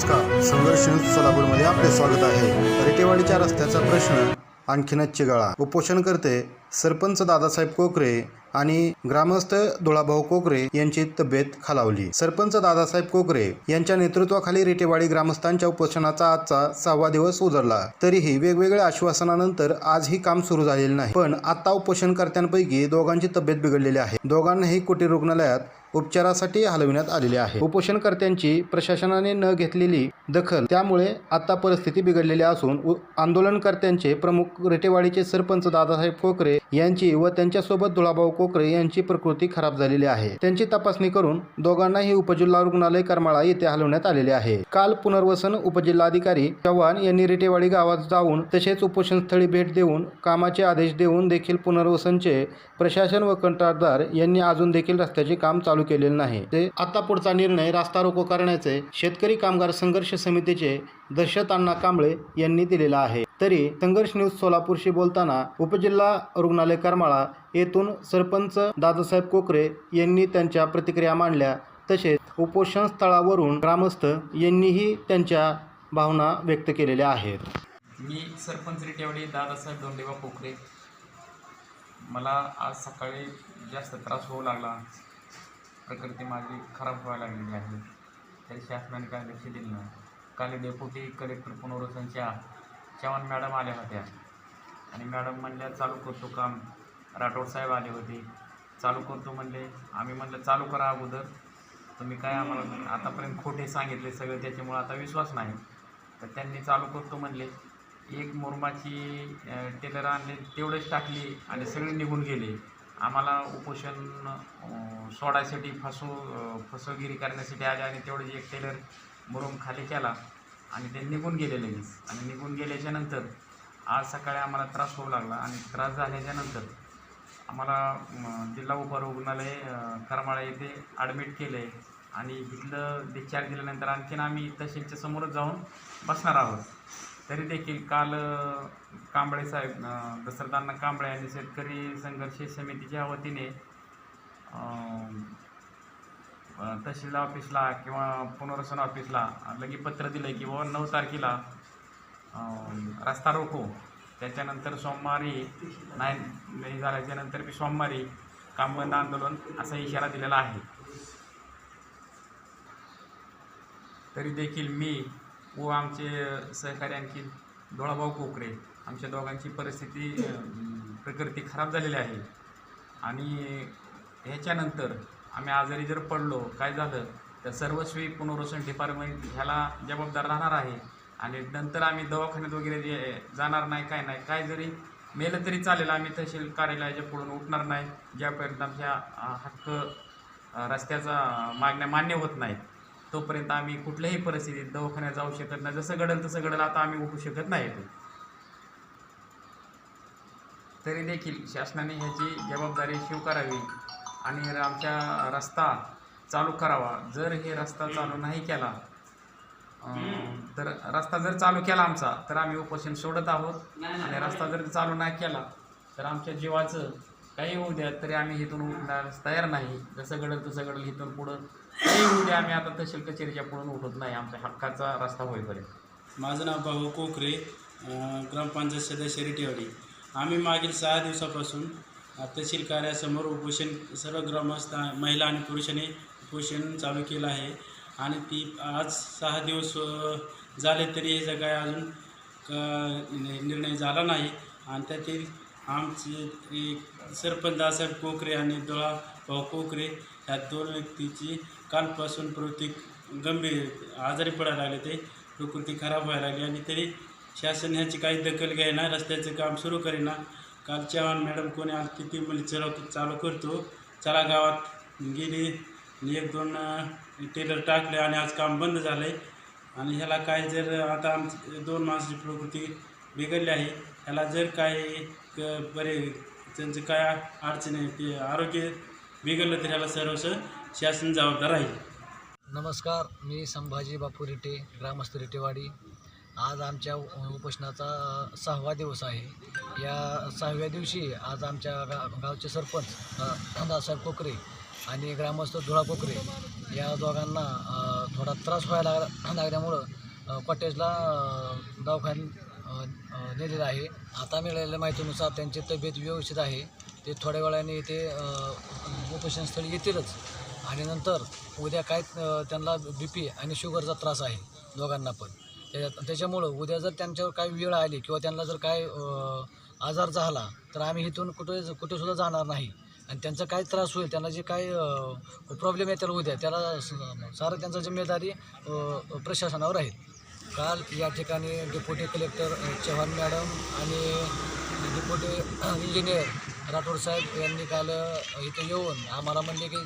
नमस्कार. संघर्ष न्यूज सोलापूरमध्ये आपले स्वागत आहे. रेटेवाडीच्या रस्त्याचा प्रश्न आणखीनच चिघाळा. उपोषणकर्ते सरपंच दादासाहेब कोकरे आणि ग्रामस्थ धुळाभाऊ कोकरे यांची तब्येत खालावली. सरपंच दादासाहेब कोकरे यांच्या नेतृत्वाखाली रेटेवाडी ग्रामस्थांच्या उपोषणाचा आजचा सहावा दिवस उजरला. तरीही वेगवेगळ्या आश्वासनानंतर आजही काम सुरू झालेले नाही. पण आता उपोषणकर्त्यांपैकी दोघांची तब्येत बिघडलेली आहे. दोघांनाही कुटीर रुग्णालयात उपचारासाठी हलविण्यात आलेले आहे. उपोषणकर्त्यांची प्रशासनाने न घेतलेली दखल त्यामुळे आता परिस्थिती बिघडलेली असून उ- आंदोलनकर्त्यांचे प्रमुख रेटेवाडीचे सरपंच दादासाहेब कोकरे यांची व त्यांच्यासोबत धुळाभाऊ कोकरे यांची प्रकृती खराब झालेली आहे. त्यांची तपासणी करून दोघांनाही उपजिल्हा रुग्णालय करमाळा येथे हलवण्यात आलेले आहे. काल पुनर्वसन उपजिल्हाधिकारी चव्हाण यांनी रेटेवाडी गावात जाऊन तसेच उपोषणस्थळी भेट देऊन कामाचे आदेश देऊन देखील पुनर्वसनचे प्रशासन व कंत्राटदार यांनी अजून देखील रस्त्याचे काम चालू केलेले नाही. ते आता पुढचा निर्णय रास्ता रोको करण्याचे शेतकरी कामगार संघर्ष समितीचे दर्शत अण्णा कांबळे यांनी दिलेला आहे. तरी संघर्ष न्यूज सोलापूरशी बोलताना उपजिल्हा रुग्णालय करमाळा येथून सरपंच दादासाहेब कोकरे यांनी त्यांच्या प्रतिक्रिया मांडल्या. तसेच उपोषण स्थळावरून ग्रामस्थ यांनीही त्यांच्या भावना व्यक्त केलेल्या आहेत. मी सरपंच रिटेवडी दादासाहेब दोंडेबा पोखरे मला आज सकाळी जास्त त्रास होऊ लागला. प्रकृती माझी खराब व्हायला लागलेली आहे. तरी शासनाने काय लक्ष दिलं नाही. काल डेप्युटी कलेक्टर पुनर्वसनच्या चव्हाण मॅडम आल्या होत्या. आणि मॅडम म्हणल्या चालू करतो काम. राठोड साहेब आले होते. चालू करतो म्हणले. आम्ही म्हणलं चालू करा अगोदर. तुम्ही काय आम्हाला आतापर्यंत खोटे सांगितले सगळं त्याच्यामुळं आता विश्वास नाही. तर त्यांनी चालू करतो म्हणले. एक मुरमाची टेलर आणले तेवढेच टाकली आणि सगळे निघून गेले. आम्हाला उपोषण सोडायसाठी फसव फसवगिरी करण्यासाठी आले आणि तेवढे एक टेलर मुरुम खाली केला आणि ते निघून गेले लगेच. आणि निघून गेल्याच्यानंतर आज सकाळी आम्हाला त्रास होऊ लागला आणि त्रास झाल्याच्यानंतर आम्हाला जिल्हा उपरुग्णालय करमाळा येथे ॲडमिट केलं आहे आणि तिथलं डिस्चार्ज दिल्यानंतर आणखीन आम्ही तहसीलच्या समोरच जाऊन बसणार आहोत. तरी देखील काल कांबळे साहेब दसरदांना कांबळे यांनी शेतकरी संघर्ष समितीच्या वतीने तहसील ऑफिसला किंवा पुनर्वसन ऑफिसला लगी पत्र दिलं की बाबा नऊ तारखेला रस्ता रोको त्याच्यानंतर सोमवारी नाही नाही झाल्याच्यानंतर बी सोमवारी काम बंद आंदोलन असा इशारा दिलेला आहे. तरी देखील मी व आमचे सहकारी आणखी डोळाभाऊ कोकरे आमच्या दोघांची परिस्थिती प्रकृती खराब झालेली आहे. आणि ह्याच्यानंतर आम्ही आजारी जर पडलो काय झालं? तर सर्वस्वी पुनर्वसन डिपार्टमेंट ह्याला जबाबदार राहणार आहे. आणि नंतर आम्ही दवाखान्यात वगैरे जे जाणार नाही काय नाही काय जरी मेलं तरी चालेल आम्ही तहसील कार्यालयाच्या पुढून उठणार नाही. ज्यापर्यंत आमच्या हक्क रस्त्याचा मागण्या मान्य होत नाहीत. तोपर्यंत आम्ही कुठल्याही परिस्थितीत दवाखान्यात जाऊ शकत नाही. जसं घडेल तसं घडलं. आता आम्ही उठू शकत नाही तरी देखील शासनाने ह्याची जबाबदारी स्वीकारावी आणि आमच्या रस्ता चालू करावा. जर हे रस्ता चालू नाही केला तर रस्ता जर चालू केला आमचा तर आम्ही उपोषण सोडत आहोत. आणि रस्ता जर चालू नाही केला तर आमच्या जीवाचं काही होऊ द्या तरी आम्ही इथून उठण्यास तयार नाही. जसं घडल तसं घडेल इथून पुढं ते उद्या आम्ही आता तहसील कचेरीच्या पुढून उठत नाही. आमच्या हक्काचा रस्ता होईपर्यंत. माझं नाव भाऊ कोकरे अं, ग्रामपंचायत सदस्य रिटेवाडी. आम्ही मागील सहा दिवसापासून अं, तहसील कार्यासमोर उपोषण सर्व ग्रामस्थ महिला आणि पुरुषांनी उपोषण चालू केलं आहे. आणि ती आज सहा दिवस अं, झाले तरी याचा काय अजून क- निर्णय झाला नाही. आणि त्यातील आमचे एक सरपंच दासाहेब कोकरे आणि दोळा भाऊ कोकरे ह्या दोन व्यक्तीची कालपासून प्रवृत्ती गंभीर आजारी पडायला लागले ते प्रकृती खराब व्हायला लागली आणि तरी शासन ह्याची काही दखल घ्यायना रस्त्याचं काम सुरू करेना. काल चव्हाण मॅडम कोणी आली किती ती म्हणजे चालू करतो. चला गावात गेली आणि एक दोन टेलर टाकले आणि आज काम बंद झालं आहे आणि ह्याला काय जर आता आमची दोन माणसाची प्रकृती बिघडली आहे ह्याला जर काही क बरे त्यांचं काय अडचण आहे ते आरोग्य बिघडलं तर ह्याला सर्वसं शासन जबाबदार आहे नमस्कार मी संभाजी बापू रिटे ग्रामस्थ रिटेवाडी. आज आमच्या उपोषणाचा सहावा दिवस आहे. या सहाव्या दिवशी आज आमच्या गा गावचे सरपंच दासाहेब कोकरे आणि ग्रामस्थ धुळा कोकरे या दोघांना थोडा त्रास व्हायला लाग- लागल्यामुळं कॉटेजला दवाखान्यात नेलेलं आहे. आता मिळालेल्या माहितीनुसार त्यांची तब्येत व्यवस्थित आहे. ते थोड्या वेळाने ते उपोषणस्थळी येतीलच. आणि नंतर उद्या काय त्यांना बी पी आणि शुगरचा त्रास आहे दोघांना पण. त्या त्याच्यामुळं उद्या जर त्यांच्यावर काही वेळ आली किंवा त्यांना जर काय आजार झाला तर आम्ही इथून कुठे कुठेसुद्धा जाणार नाही. आणि त्यांचा काय त्रास होईल त्यांना जे काय प्रॉब्लेम आहे त्याला उद्या त्याला सारं त्यांचा जिम्मेदारी प्रशासनावर आहे. काल या ठिकाणी डेप्युटी कलेक्टर चव्हाण मॅडम आणि डेप्युटी इंजिनियर राठोड साहेब यांनी काल इथं इथे येऊन आम्हाला म्हणले की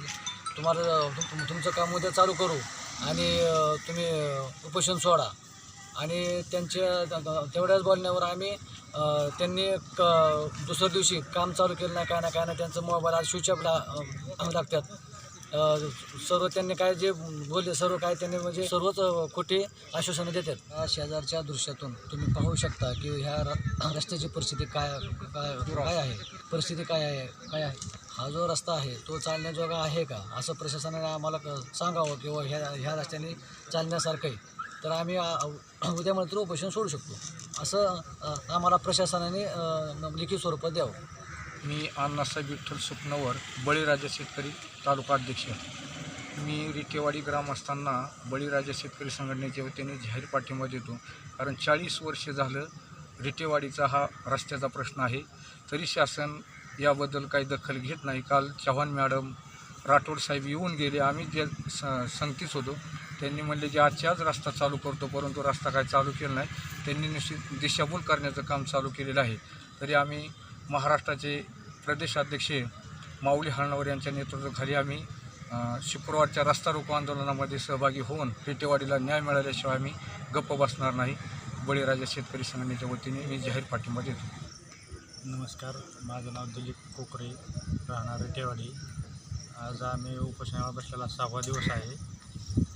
तुम्हाला तुम- तुमचं काम उद्या चालू करू आणि तुम्ही उपोषण सोडा. आणि त्यांच्या तेवढ्याच बोलण्यावर आम्ही त्यांनी क दुसऱ्या दिवशी काम चालू केलं नाही काय ना काय ना त्यांचं मोबाईल आज स्विच ऑफ ला लागतात. सर्व त्यांनी काय जे बोलले सर्व काय त्यांनी म्हणजे सर्वच खोटे खोटी आश्वासनं देतात. या शेजारच्या दृश्यातून तुम्ही पाहू शकता की ह्या रस्त्याची परिस्थिती काय काय काय आहे? परिस्थिती काय आहे? काय आहे? हा जो रस्ता आहे तो चालण्याजोगा आहे का? असं प्रशासनाने आम्हाला क- सांगावं किंवा ह्या ह्या रस्त्याने चालण्यासारखं आहे. तर आम्ही उद्या म्हणतो उपोषण सोडू शकतो. असं आम्हाला प्रशासनाने लिखित स्वरूपात द्यावं. मी अण्णासाहेब विठ्ठल सुपनवर बळीराजा शेतकरी तालुका अध्यक्ष. मी रिटेवाडी ग्राम असताना बळीराजा शेतकरी संघटनेच्या वतीने जाहीर पाठिंबा देतो. कारण चाळीस वर्ष झालं रिटेवाडीचा हा रस्त्याचा प्रश्न आहे. तरी शासन याबद्दल काही दखल घेत नाही. काल चव्हाण मॅडम राठोड साहेब येऊन गेले. आम्ही जे स संगतीच होतो त्यांनी म्हणले की आजच्या आज रस्ता चालू करतो परंतु रस्ता काय चालू केला नाही. त्यांनी निश्चित दिशाभूल करण्याचं काम चालू केलेलं आहे. तरी आम्ही महाराष्ट्राचे प्रदेशाध्यक्ष माऊली हळणावर यांच्या नेतृत्वाखाली आम्ही शुक्रवारच्या रस्ता रोको आंदोलनामध्ये सहभागी होऊन पेटेवाडीला न्याय मिळाल्याशिवाय आम्ही गप्प बसणार नाही. बळीराजा शेतकरी संघटनेच्या वतीने मी जाहीर पाठिंबा देतो. नमस्कार. माझं नाव दिलीप कोकरे राहणार टेवाडी आज आम्ही उपोषणाला बसलेला सहावा दिवस आहे.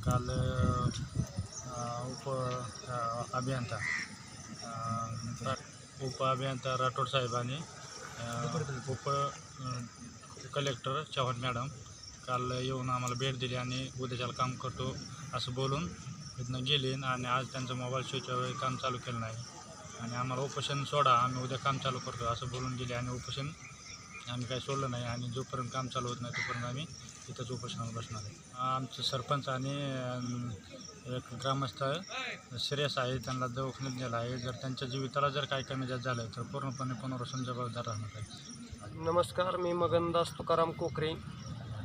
काल उप अभियंता रा- उप अभियंता राठोड साहेबांनी उप कलेक्टर चव्हाण मॅडम काल येऊन आम्हाला भेट दिली आणि उद्याच्याला काम करतो असं बोलून इथनं गेले आणि आज त्यांचं मोबाईल स्विच काम चालू केलं नाही. आणि आम्हाला उपोषण सोडा आम्ही उद्या काम चालू करतो असं बोलून गेले आणि उपोषण आम्ही काही सोडलं नाही आणि जोपर्यंत काम चालू होत नाही तोपर्यंत आम्ही तिथंच उपोषणावर बसणार आहे. आमचे सरपंच आणि एक ग्रामस्थ श्रेयस आहे त्यांना दवाखान्यात नेला आहे. जर त्यांच्या जीविताला जर काही कमी जास्त झालं तर पूर्णपणे पुनर्वसन जबाबदार राहणार आहे. नमस्कार मी मगनदास तुकाराम कोकरे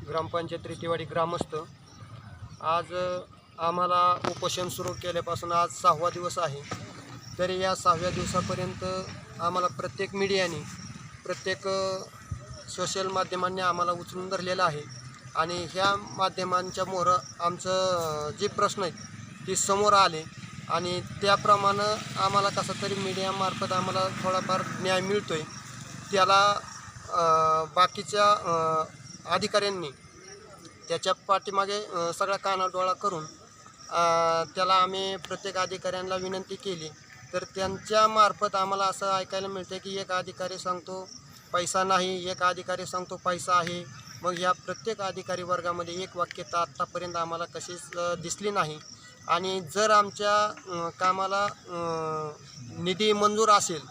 ग्रामपंचायत रितीवाडी ग्रामस्थ. आज आम्हाला उपोषण सुरू केल्यापासून आज सहावा दिवस आहे. तरी या सहाव्या दिवसापर्यंत आम्हाला प्रत्येक मीडियाने प्रत्येक सोशल माध्यमांनी आम्हाला उचलून धरलेलं आहे. आणि ह्या माध्यमांच्या मोहर आमचं जे प्रश्न आहेत ती समोर आले. आणि त्याप्रमाणे आम्हाला कसं तरी मीडियामार्फत आम्हाला थोडाफार न्याय मिळतो आहे त्याला बाकीच्या अधिकाऱ्यांनी त्याच्या पाठीमागे सगळा कानाडोळा करून त्याला आम्ही प्रत्येक अधिकाऱ्यांना विनंती केली. तर त्यांच्यामार्फत आम्हाला असं ऐकायला मिळतं की एक अधिकारी सांगतो पैसा नाही एक अधिकारी सांगतो पैसा आहे. मग ह्या प्रत्येक अधिकारी वर्गामध्ये एक वाक्यता आत्तापर्यंत आम्हाला कशीच दिसली नाही. आणि जर आमच्या कामाला निधी मंजूर असेल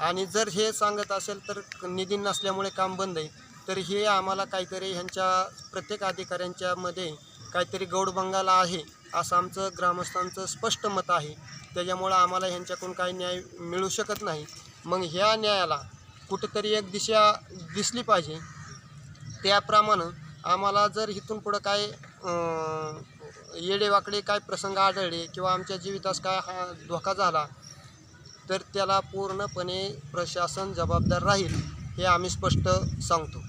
आणि जर हे सांगत असेल तर निधी नसल्यामुळे काम बंद आहे तर हे आम्हाला काहीतरी ह्यांच्या प्रत्येक अधिकाऱ्यांच्यामध्ये काहीतरी गौडबंगाला आहे असं आमचं ग्रामस्थांचं स्पष्ट मत आहे. त्याच्यामुळं आम्हाला ह्यांच्याकडून काही न्याय मिळू शकत नाही. मग ह्या न्यायाला कुठंतरी एक दिशा दिसली पाहिजे. त्याप्रमाणे आम्हाला जर इथून पुढं काय येडेवाकडे काय प्रसंग आढळले किंवा आमच्या जीवितास काय हा धोका झाला तर त्याला पूर्णपणे प्रशासन जबाबदार राहील हे आम्ही स्पष्ट सांगतो.